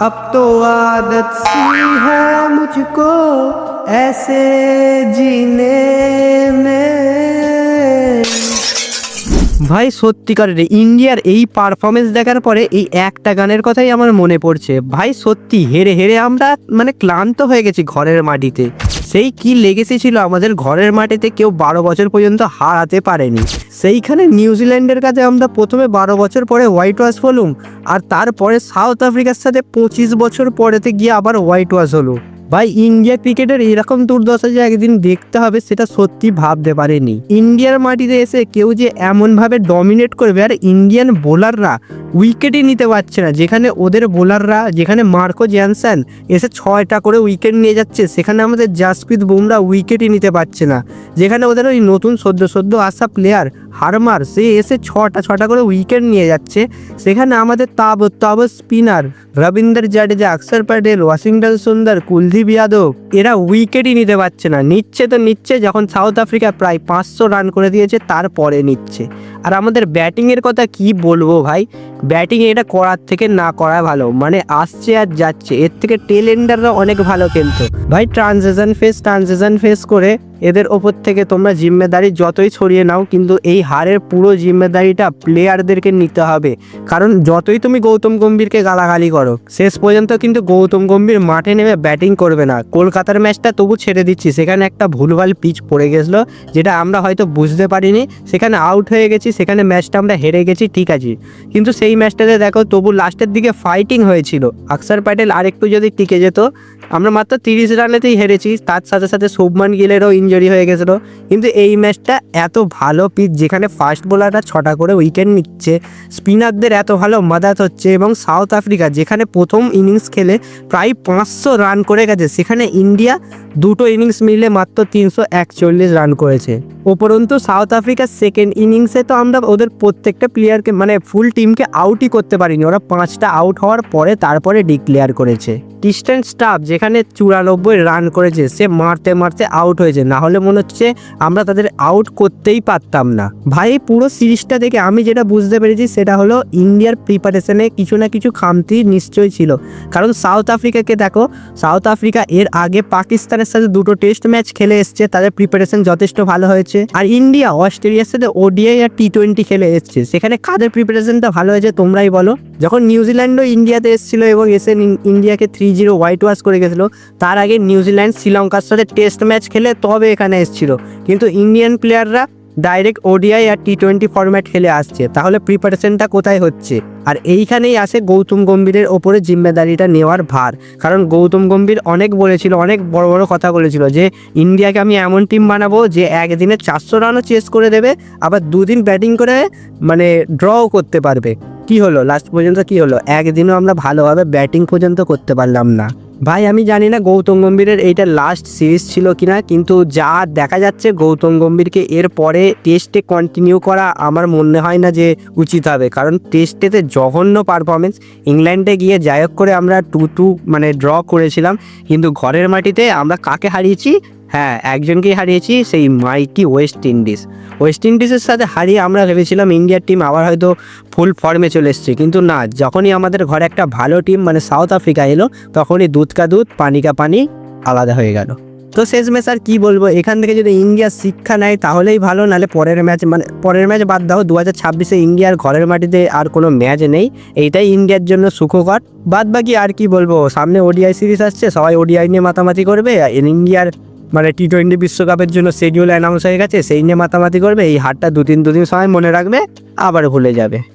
अब तो आदत सी है मुझको ऐसे जीने में ভাই সত্যিকারের ইন্ডিয়ার এই পারফরমেন্স দেখার পরে এই একটা গানের কথাই আমার মনে পড়ছে ভাই সত্যি হেরে হেরে আমরা মানে ক্লান্ত হয়ে গেছি ঘরের মাটিতে সেই কি লেগেসি ছিল আমাদের ঘরের মাটিতে কেউ বারো বছর পর্যন্ত হারাতে পারেনি। সেইখানে নিউজিল্যান্ডের কাছে আমরা প্রথমে বারো বছর পরে হোয়াইট ওয়াশ হলুম, আর তারপরে সাউথ আফ্রিকার সাথে পঁচিশ বছর পরেতে গিয়ে আবার হোয়াইট ওয়াশ হলো ভাই, ইন্ডিয়া ক্রিকেটের এরকম দুর্দশা যে একদিন দেখতে হবে, সেটা সত্যি ভাবতে পারেনি। ইন্ডিয়ার মাটিতে এসে কেউ যে এমনভাবে ডমিনেট করবে, আর ইন্ডিয়ান বোলাররা উইকেটই নিতে পারছে না। যেখানে ওদের বোলাররা যেখানে মার্কো জ্যানসন এসে ছয়টা করে উইকেট নিয়ে যাচ্ছে, সেখানে আমাদের জাসপ্রীত বুমরা উইকেটই নিতে পারছে না। যেখানে ওদের ওই নতুন সদ্য সদ্য আসা প্লেয়ার হারমার, সে এসে ছটা ছটা করে উইকেট নিয়ে যাচ্ছে। সেখানে আমাদের তাব তাব স্পিনার রবীন্দ্র জাডেজা, অক্ষর প্যাটেল, ওয়াশিংটন সুন্দর, কুলদীপ যাদব, এরা উইকেটই নিতে পারছে না। নিচ্ছে তো নিচ্ছে, যখন সাউথ আফ্রিকা প্রায় পাঁচশো রান করে দিয়েছে, তারপরে নিচ্ছে। আর আমাদের ব্যাটিংয়ের কথা কি বলব ভাই? ব্যাটিং এটা করার থেকে না করা ভালো। মানে আসছে আর যাচ্ছে। এর থেকে টেলেন্ডাররা অনেক ভালো খেলতো ভাই ট্রানজেকশন ফেস ট্রানজেকশন ফেস করে এদের ওপর থেকে তোমরা জিম্মেদারি যতই ছড়িয়ে নাও, কিন্তু এই হারের পুরো জিম্মেদারিটা প্লেয়ারদেরকে নিতে হবে। কারণ যতই তুমি গৌতম গম্ভীরকে গালাগালি করো, শেষ পর্যন্ত কিন্তু গৌতম গম্ভীর মাঠে নেমে ব্যাটিং করবে না। কলকাতার ম্যাচটা তবু ছেড়ে দিচ্ছি। সেখানে একটা ভুলভাল পিচ পড়ে গেছিল, যেটা আমরা হয়তো বুঝতে পারিনি। সেখানে আউট হয়ে গেছি। সেখানে ম্যাচটা আমরা হেরে গেছি, ঠিক আছে। কিন্তু সেই ম্যাচটাতে দেখো তবু লাস্টের দিকে ফাইটিং হয়েছিল। আকসার প্যাটেল আরেকটু যদি টিকে যেত, আমরা মাত্র তিরিশ রানেতেই হেরেছি। তার সাথে সাথে শুভমান গিলেরও ইঞ্জুরি হয়ে গেছিল। কিন্তু এই ম্যাচটা এত ভালো পিচ যেখানে ফাস্ট বোলাররা ছটা করে উইকেট নিচ্ছে স্পিনারদের এত ভালো মাদাত হচ্ছে এবং সাউথ আফ্রিকা যেখানে প্রথম ইনিংস খেলে প্রায় পাঁচশো রান করে গেছে, সেখানে ইন্ডিয়া দুটো ইনিংস মিলে মাত্র তিনশো একচল্লিশ রান করেছে। উপরন্তু সাউথ আফ্রিকার সেকেন্ড ইনিংসে তো আমরা ওদের প্রত্যেকটা প্লেয়ারকে মানে ফুল টিমকে আউটই করতে পারিনি। ওরা পাঁচটা আউট হওয়ার পরে তারপরে ডিক্লেয়ার করেছে। ডিস্টেন্স স্টাফ যেখানে চুরানব্বই রান করেছে, সে মারতে মারতে আউট হয়েছে। না হলে মনে হচ্ছে আমরা তাদের আউট করতেই পারতাম না। ভাই, পুরো সিরিজটা দেখে আমি যেটা বুঝতে পেরেছি, সেটা হলো ইন্ডিয়ার প্রিপারেশনে কিছু না কিছু খামতি নিশ্চয়ই ছিল। কারণ সাউথ আফ্রিকাকে দেখো সাউথ আফ্রিকা এর আগে পাকিস্তানের সাথে দুটো টেস্ট ম্যাচ খেলে এসছে, তাদের প্রিপারেশন যথেষ্ট ভালো হয়েছে। আর ইন্ডিয়া অস্ট্রেলিয়ার সাথে ওডিআই আর টি টোয়েন্টি খেলে এসছে। সেখানে কাদের প্রিপারেশনটা ভালো হয়েছে তোমরাই বলো। যখন নিউজিল্যান্ডও ইন্ডিয়াতে এসেছিল এবং এসে ইন্ডিয়াকে থ্রি জিরো হোয়াইট ওয়াশ করে গেছিল, তার আগে নিউজিল্যান্ড শ্রীলঙ্কার সাথে টেস্ট ম্যাচ খেলে তবে এখানে এসেছিল। কিন্তু ইন্ডিয়ান প্লেয়াররা ডাইরেক্ট ওডিআই আর টি টোয়েন্টি ফরম্যাট খেলে আসছে। তাহলে প্রিপারেশনটা কোথায় হচ্ছে? আর এইখানেই আসে গৌতম গম্ভীরের ওপরে জিম্মেদারিটা নেওয়ার ভার। কারণ গৌতম গম্ভীর অনেক বলেছিল, অনেক বড় বড় কথা বলেছিল যে, ইন্ডিয়াকে আমি এমন টিম বানাবো যে একদিনে চারশো রানও চেস করে দেবে, আবার দুদিন ব্যাটিং করে মানে ড্রও করতে পারবে। কি হলো? লাস্ট পর্যন্ত কি হলো? একদিনও আমরা ভালোভাবে ব্যাটিং পর্যন্ত করতে পারলাম না। ভাই, আমি জানি না গৌতম গম্ভীরের এইটা লাস্ট সিরিজ ছিল কিনা, কিন্তু যা দেখা যাচ্ছে গৌতম গম্ভীরকে এর পরে টেস্টে কন্টিনিউ করা আমার মনে হয় না যে উচিত হবে। কারণ টেস্টেতে জঘন্য পারফরমেন্স ইংল্যান্ডে গিয়ে যাই হোক করে আমরা টু টু মানে ড্র করেছিলাম, কিন্তু ঘরের মাটিতে আমরা কাকে হারিয়েছি? হ্যাঁ একজনকেই হারিয়েছি সেই মাইটি ওয়েস্ট ইন্ডিজ। ওয়েস্ট ইন্ডিজের সাথে হারিয়ে আমরা ভেবেছিলাম ইন্ডিয়ার টিম আবার হয়তো ফুল ফর্মে চলে এসছে, কিন্তু না, যখনই আমাদের ঘরে একটা ভালো টিম মানে সাউথ আফ্রিকা এলো, তখনই দুধ কা দুধ, পানি কা পানি আলাদা হয়ে গেল। তো শেষমেশ আর কি বলব, এখান থেকে যদি ইন্ডিয়া শিক্ষা নেয় তাহলেই ভালো, নাহলে পরের ম্যাচ মানে পরের ম্যাচ বাদ দাও দু হাজার ছাব্বিশে ইন্ডিয়ার ঘরের মাটিতে আর কোনো ম্যাচ নেই, এইটাই ইন্ডিয়ার জন্য সুখকর। বাদ বাকি আর কি বলব, সামনে ওডিআই সিরিজ আসছে, সবাই ওডিআই নিয়ে মাতামাতি করবে ইন্ডিয়ার মানে টি টোয়েন্টি বিশ্বকাপের জন্য শেডিউল অ্যানাউন্স হয়ে গেছে, সেই নিয়ে মাতামাতি করবে, এই হারটা দু তিন দুদিন সময় মনে রাখবে, আবার ভুলে যাবে।